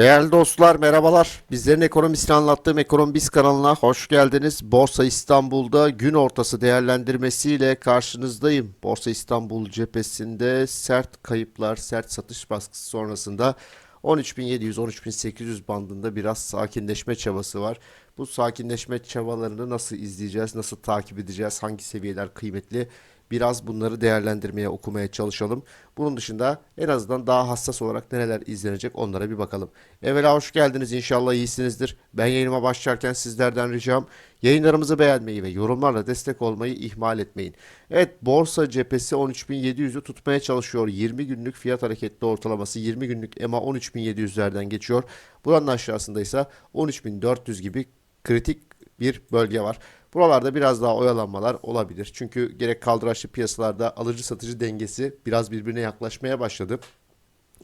Değerli dostlar merhabalar. Bizlerin ekonomisini anlattığım Ekonomi Biz kanalına hoş geldiniz. Borsa İstanbul'da gün ortası değerlendirmesiyle karşınızdayım. Borsa İstanbul cephesinde sert kayıplar, sert satış baskısı sonrasında 13.700-13.800 bandında biraz sakinleşme çabası var. Bu sakinleşme çabalarını nasıl izleyeceğiz, nasıl takip edeceğiz, hangi seviyeler kıymetli? Biraz bunları değerlendirmeye, okumaya çalışalım. Bunun dışında en azından daha hassas olarak nereler izlenecek onlara bir bakalım. Evvela hoş geldiniz. İnşallah iyisinizdir. Ben yayınıma başlarken sizlerden ricam yayınlarımızı beğenmeyi ve yorumlarla destek olmayı ihmal etmeyin. Evet borsa cephesi 13.700'ü tutmaya çalışıyor. 20 günlük fiyat hareketli ortalaması 20 günlük EMA 13.700'lerden geçiyor. Buranın aşağısında ise 13.400 gibi kritik bir bölge var. Buralarda biraz daha oyalanmalar olabilir. Çünkü gerek kaldıraçlı piyasalarda alıcı satıcı dengesi biraz birbirine yaklaşmaya başladı.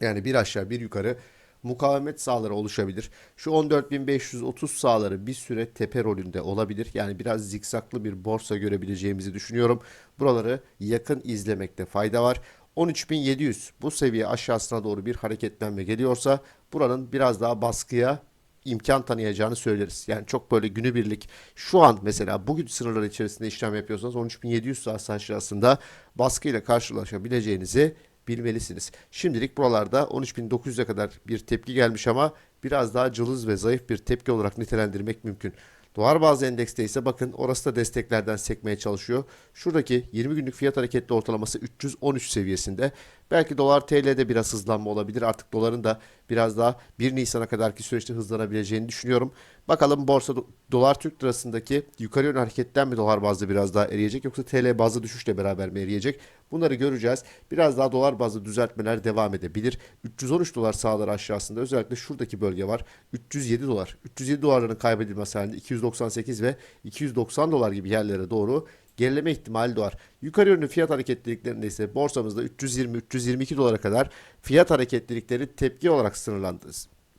Yani bir aşağı bir yukarı mukavemet sahaları oluşabilir. Şu 14.530 sahaları bir süre tepe rolünde olabilir. Yani biraz zikzaklı bir borsa görebileceğimizi düşünüyorum. Buraları yakın izlemekte fayda var. 13.700 bu seviye aşağısına doğru bir hareketlenme geliyorsa buranın biraz daha baskıya imkan tanıyacağını söyleriz. Yani çok böyle günübirlik şu an mesela bugün sınırlar içerisinde işlem yapıyorsanız 13.700 saat aşağısında baskıyla karşılaşabileceğinizi bilmelisiniz. Şimdilik buralarda 13.900'e kadar bir tepki gelmiş ama biraz daha cılız ve zayıf bir tepki olarak nitelendirmek mümkün. Dolar bazı endekste ise bakın orası da desteklerden sekmeye çalışıyor. Şuradaki 20 günlük fiyat hareketli ortalaması 313 seviyesinde. Belki dolar TL'de biraz hızlanma olabilir. Artık doların da biraz daha 1 Nisan'a kadarki süreçte hızlanabileceğini düşünüyorum. Bakalım borsa do- dolar Türk lirasındaki yukarı yönlü hareketten mi dolar bazlı biraz daha eriyecek yoksa TL bazlı düşüşle beraber mi eriyecek? Bunları göreceğiz. Biraz daha dolar bazlı düzeltmeler devam edebilir. 313 dolar sağlar aşağısında özellikle şuradaki bölge var. 307 dolar. 307 dolarların kaybedilmesi halinde 298 ve 290 dolar gibi yerlere doğru gerileme ihtimali doğar. Yukarı yönlü fiyat hareketliliklerinde ise borsamızda 320-322 dolara kadar fiyat hareketlilikleri tepki olarak sınırlandı.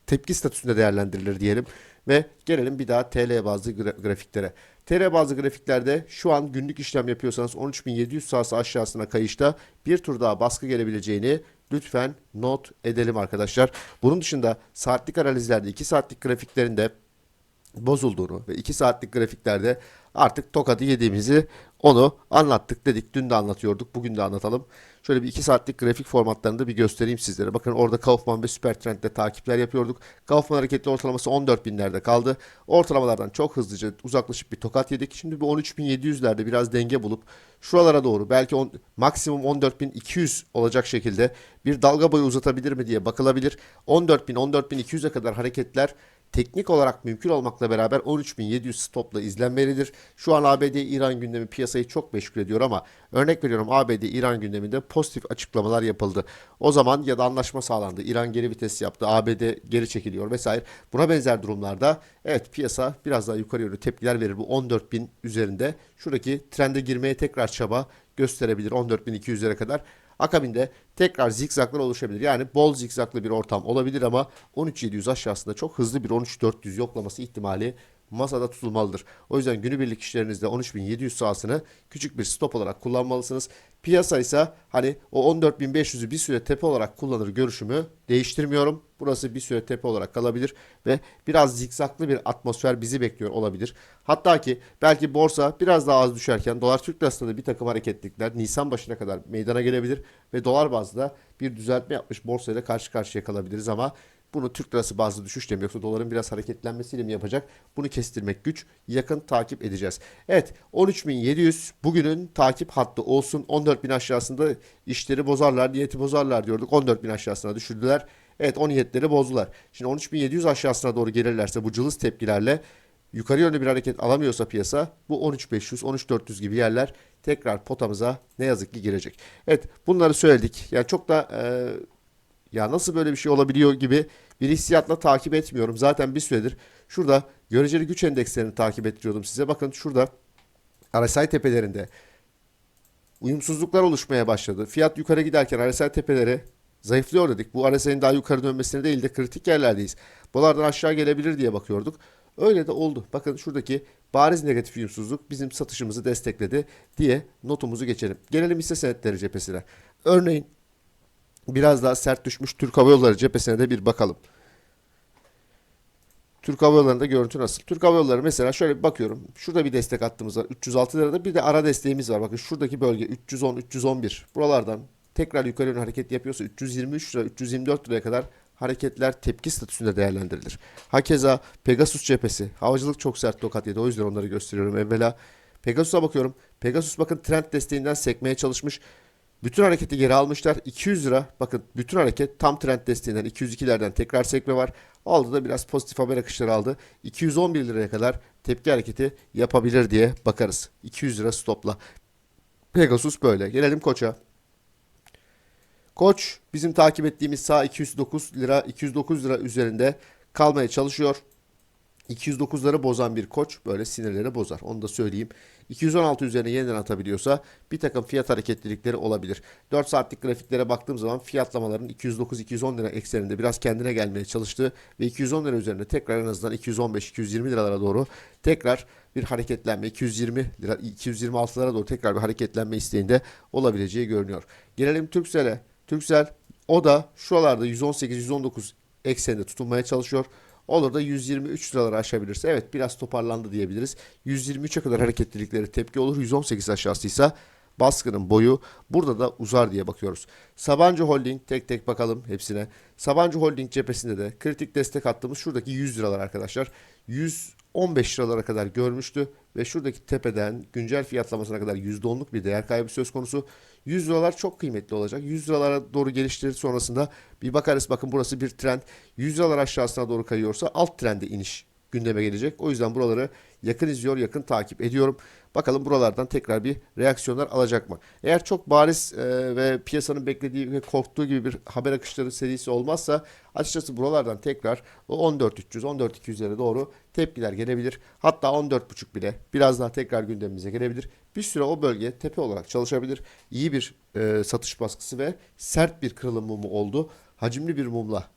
Tepki statüsünde değerlendirilir diyelim. Ve gelelim bir daha TL bazlı gra- grafiklere. TL bazlı grafiklerde şu an günlük işlem yapıyorsanız 13.700 sahası aşağısına kayışta bir tur daha baskı gelebileceğini lütfen not edelim arkadaşlar. Bunun dışında saatlik analizlerde 2 saatlik grafiklerinde bozulduğunu ve 2 saatlik grafiklerde artık tokadı yediğimizi onu anlattık dedik. Dün de anlatıyorduk. Bugün de anlatalım. Şöyle bir 2 saatlik grafik formatlarını da bir göstereyim sizlere. Bakın orada Kaufman ve Supertrend'de takipler yapıyorduk. Kaufman hareketli ortalaması 14 binlerde kaldı. Ortalamalardan çok hızlıca uzaklaşıp bir tokat yedik. Şimdi bu 13.700'lerde biraz denge bulup şuralara doğru belki on, maksimum 14.200 olacak şekilde bir dalga boyu uzatabilir mi diye bakılabilir. 14.000 14.200'e kadar hareketler teknik olarak mümkün olmakla beraber 13.700 stopla izlenmelidir. Şu an ABD-İran gündemi piyasayı çok meşgul ediyor ama örnek veriyorum ABD-İran gündeminde pozitif açıklamalar yapıldı. O zaman ya da anlaşma sağlandı. İran geri vites yaptı. ABD geri çekiliyor vesaire. Buna benzer durumlarda evet piyasa biraz daha yukarı yönlü tepkiler verir. Bu 14.000 üzerinde. Şuradaki trende girmeye tekrar çaba gösterebilir 14.200'lere kadar. Akabinde tekrar zikzaklar oluşabilir. Yani bol zikzaklı bir ortam olabilir ama 13.700 aşağısında çok hızlı bir 13.400 yoklaması ihtimali masada tutulmalıdır. O yüzden günübirlik işlerinizde 13.700 sahasını küçük bir stop olarak kullanmalısınız. Piyasa ise hani o 14.500'ü bir süre tepe olarak kullanır görüşümü değiştirmiyorum. Burası bir süre tepe olarak kalabilir ve biraz zikzaklı bir atmosfer bizi bekliyor olabilir. Hatta ki belki borsa biraz daha az düşerken dolar Türk lirasında da bir takım hareketlilikler Nisan başına kadar meydana gelebilir ve dolar bazda bir düzeltme yapmış borsayla karşı karşıya kalabiliriz ama bunu Türk lirası bazlı düşüşle mi yoksa doların biraz hareketlenmesiyle mi yapacak? Bunu kestirmek güç. Yakın takip edeceğiz. Evet 13.700 bugünün takip hattı olsun. 14.000 aşağısında işleri bozarlar, niyeti bozarlar diyorduk. 14.000 aşağısına düşürdüler. Evet o niyetleri bozdular. Şimdi 13.700 aşağısına doğru gelirlerse bu cılız tepkilerle yukarı yönlü bir hareket alamıyorsa piyasa bu 13.500, 13.400 gibi yerler tekrar potamıza ne yazık ki girecek. Evet bunları söyledik. Yani çok da e, ya nasıl böyle bir şey olabiliyor gibi bir hissiyatla takip etmiyorum. Zaten bir süredir şurada göreceli güç endekslerini takip ettiriyordum size. Bakın şurada RSI tepelerinde uyumsuzluklar oluşmaya başladı. Fiyat yukarı giderken RSI tepeleri zayıflıyor dedik. Bu RSI'nin daha yukarı dönmesine değil de kritik yerlerdeyiz. Dolardan aşağı gelebilir diye bakıyorduk. Öyle de oldu. Bakın şuradaki bariz negatif uyumsuzluk bizim satışımızı destekledi diye notumuzu geçelim. Gelelim hisse senetleri cephesine. Örneğin biraz daha sert düşmüş Türk Hava Yolları cephesine de bir bakalım. Türk Hava Yolları'nda görüntü nasıl? Türk Hava Yolları mesela şöyle bir bakıyorum. Şurada bir destek hattımız var. 306 lirada bir de ara desteğimiz var. Bakın şuradaki bölge 310, 311. Buralardan tekrar yukarı yönlü hareket yapıyorsa 323 lira, 324 liraya kadar hareketler tepki statüsünde değerlendirilir. Hakeza Pegasus cephesi. Havacılık çok sert tokat yedi. O yüzden onları gösteriyorum evvela. Pegasus'a bakıyorum. Pegasus bakın trend desteğinden sekmeye çalışmış. Bütün hareketi geri almışlar. 200 lira. Bakın bütün hareket tam trend desteğinden 202'lerden tekrar sekme var. Aldı da biraz pozitif haber akışları aldı. 211 liraya kadar tepki hareketi yapabilir diye bakarız. 200 lira stopla. Pegasus böyle. Gelelim Koç'a. Koç bizim takip ettiğimiz sağ 209 lira 209 lira üzerinde kalmaya çalışıyor. 209'ları bozan bir koç böyle sinirleri bozar. Onu da söyleyeyim. 216 üzerine yeniden atabiliyorsa bir takım fiyat hareketlilikleri olabilir. 4 saatlik grafiklere baktığım zaman fiyatlamaların 209-210 lira ekseninde biraz kendine gelmeye çalıştı ve 210 lira üzerinde tekrar en azından 215-220 liralara doğru tekrar bir hareketlenme 220 lira 226'lara doğru tekrar bir hareketlenme isteğinde olabileceği görünüyor. Gelelim Turkcell'e. Turkcell o da şuralarda 118-119 ekseninde tutunmaya çalışıyor. Olur da 123 liraları aşabilirse evet biraz toparlandı diyebiliriz. 123'e kadar hareketlilikleri tepki olur. 118 aşağısıysa baskının boyu burada da uzar diye bakıyoruz. Sabancı Holding tek tek bakalım hepsine. Sabancı Holding cephesinde de kritik destek attığımız şuradaki 100 liralar arkadaşlar. 115 liralara kadar görmüştü ve şuradaki tepeden güncel fiyatlamasına kadar %10'luk bir değer kaybı söz konusu. 100 liralar çok kıymetli olacak. 100 liralara doğru geliştirir sonrasında bir bakarız bakın burası bir trend. 100 liralar aşağısına doğru kayıyorsa alt trende iniş gündeme gelecek. O yüzden buraları yakın izliyor, yakın takip ediyorum. Bakalım buralardan tekrar bir reaksiyonlar alacak mı? Eğer çok bariz e, ve piyasanın beklediği ve korktuğu gibi bir haber akışları serisi olmazsa açıkçası buralardan tekrar o 14.300, 14.200'lere doğru tepkiler gelebilir. Hatta 14.5 bile biraz daha tekrar gündemimize gelebilir. Bir süre o bölge tepe olarak çalışabilir. İyi bir e, satış baskısı ve sert bir kırılım mumu oldu. Hacimli bir mumla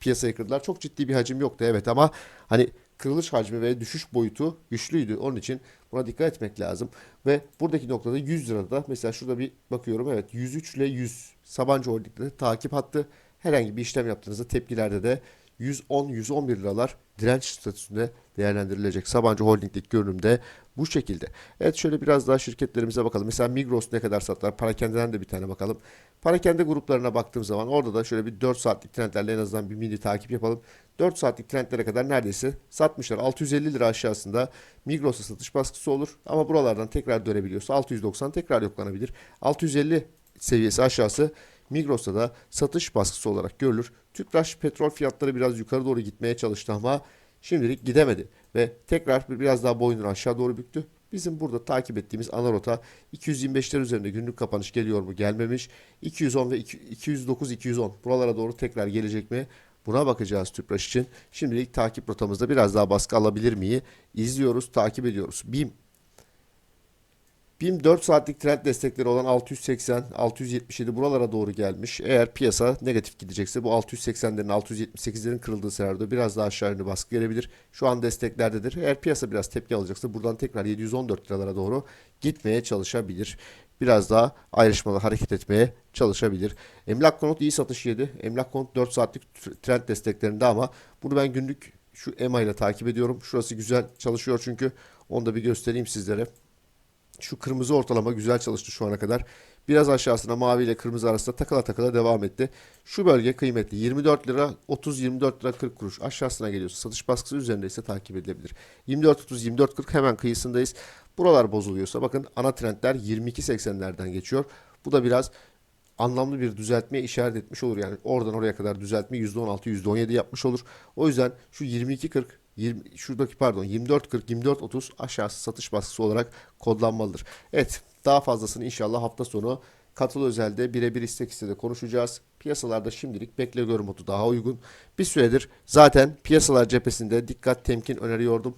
piyasayı kırdılar. Çok ciddi bir hacim yoktu evet ama hani kırılış hacmi ve düşüş boyutu güçlüydü. Onun için buna dikkat etmek lazım. Ve buradaki noktada 100 lirada mesela şurada bir bakıyorum evet 103 ile 100 Sabancı Holding'de takip hattı. Herhangi bir işlem yaptığınızda tepkilerde de 110-111 liralar direnç statüsünde değerlendirilecek. Sabancı Holding'deki görünümde bu şekilde. Evet şöyle biraz daha şirketlerimize bakalım. Mesela Migros ne kadar sattılar? Parakende'den de bir tane bakalım. Parakende gruplarına baktığım zaman orada da şöyle bir 4 saatlik trendlerle en azından bir mini takip yapalım. 4 saatlik trendlere kadar neredeyse satmışlar. 650 lira aşağısında Migros'a satış baskısı olur. Ama buralardan tekrar dönebiliyorsa 690 tekrar yoklanabilir. 650 seviyesi aşağısı Migros'ta da satış baskısı olarak görülür. Tüpraş petrol fiyatları biraz yukarı doğru gitmeye çalıştı ama şimdilik gidemedi ve tekrar biraz daha boynunu aşağı doğru büktü. Bizim burada takip ettiğimiz ana rota 225'ler üzerinde günlük kapanış geliyor mu gelmemiş. 210 ve 209 210 buralara doğru tekrar gelecek mi? Buna bakacağız Tüpraş için. Şimdilik takip rotamızda biraz daha baskı alabilir miyi? İzliyoruz, takip ediyoruz. BİM BİM 4 saatlik trend destekleri olan 680, 677 buralara doğru gelmiş. Eğer piyasa negatif gidecekse bu 680'lerin, 678'lerin kırıldığı senaryoda biraz daha aşağı yönlü baskı gelebilir. Şu an desteklerdedir. Eğer piyasa biraz tepki alacaksa buradan tekrar 714 liralara doğru gitmeye çalışabilir. Biraz daha ayrışmalı hareket etmeye çalışabilir. Emlak konut iyi satış yedi. Emlak konut 4 saatlik trend desteklerinde ama bunu ben günlük şu EMA ile takip ediyorum. Şurası güzel çalışıyor çünkü. Onu da bir göstereyim sizlere. Şu kırmızı ortalama güzel çalıştı şu ana kadar. Biraz aşağısına mavi ile kırmızı arasında takıla takıla devam etti. Şu bölge kıymetli. 24 lira 30 24 lira 40 kuruş aşağısına geliyorsa satış baskısı üzerinde ise takip edilebilir. 24 30 24 40 hemen kıyısındayız. Buralar bozuluyorsa bakın ana trendler 22.80'lerden geçiyor. Bu da biraz anlamlı bir düzeltmeye işaret etmiş olur. Yani oradan oraya kadar düzeltme %16 %17 yapmış olur. O yüzden şu 22.40 20, şuradaki pardon 24.40 24.30 aşağısı satış baskısı olarak kodlanmalıdır. Evet daha fazlasını inşallah hafta sonu katıl özelde birebir istek istede konuşacağız. Piyasalarda şimdilik bekle gör modu daha uygun. Bir süredir zaten piyasalar cephesinde dikkat temkin öneriyordum.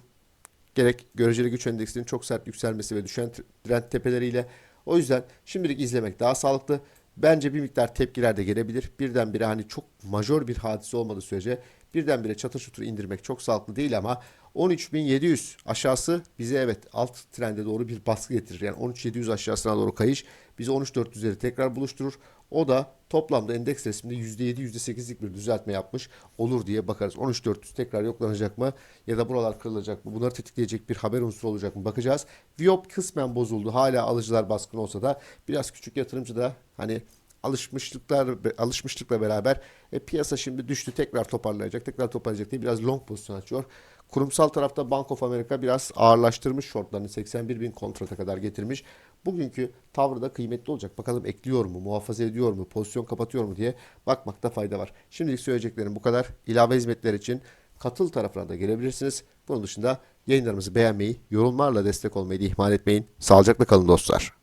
Gerek göreceli güç endeksinin çok sert yükselmesi ve düşen trend tepeleriyle. O yüzden şimdilik izlemek daha sağlıklı. Bence bir miktar tepkiler de gelebilir. Birdenbire hani çok majör bir hadise olmadığı sürece birdenbire çatır çutur indirmek çok sağlıklı değil ama 13.700 aşağısı bize evet alt trende doğru bir baskı getirir. Yani 13.700 aşağısına doğru kayış bizi 13.400'leri tekrar buluşturur. O da toplamda endeks resminde %7 %8'lik bir düzeltme yapmış olur diye bakarız. 13400 tekrar yoklanacak mı ya da buralar kırılacak mı? Bunları tetikleyecek bir haber unsuru olacak mı? Bakacağız. Viyop kısmen bozuldu. Hala alıcılar baskın olsa da biraz küçük yatırımcı da hani alışmışlıklar alışmışlıkla beraber e, piyasa şimdi düştü tekrar toparlayacak tekrar toparlayacak diye biraz long pozisyon açıyor. Kurumsal tarafta Bank of America biraz ağırlaştırmış shortlarını 81 bin kontrata kadar getirmiş. Bugünkü tavrı da kıymetli olacak. Bakalım ekliyor mu, muhafaza ediyor mu, pozisyon kapatıyor mu diye bakmakta fayda var. Şimdilik söyleyeceklerim bu kadar. İlave hizmetler için katıl tarafına da gelebilirsiniz. Bunun dışında yayınlarımızı beğenmeyi, yorumlarla destek olmayı da ihmal etmeyin. Sağlıcakla kalın dostlar.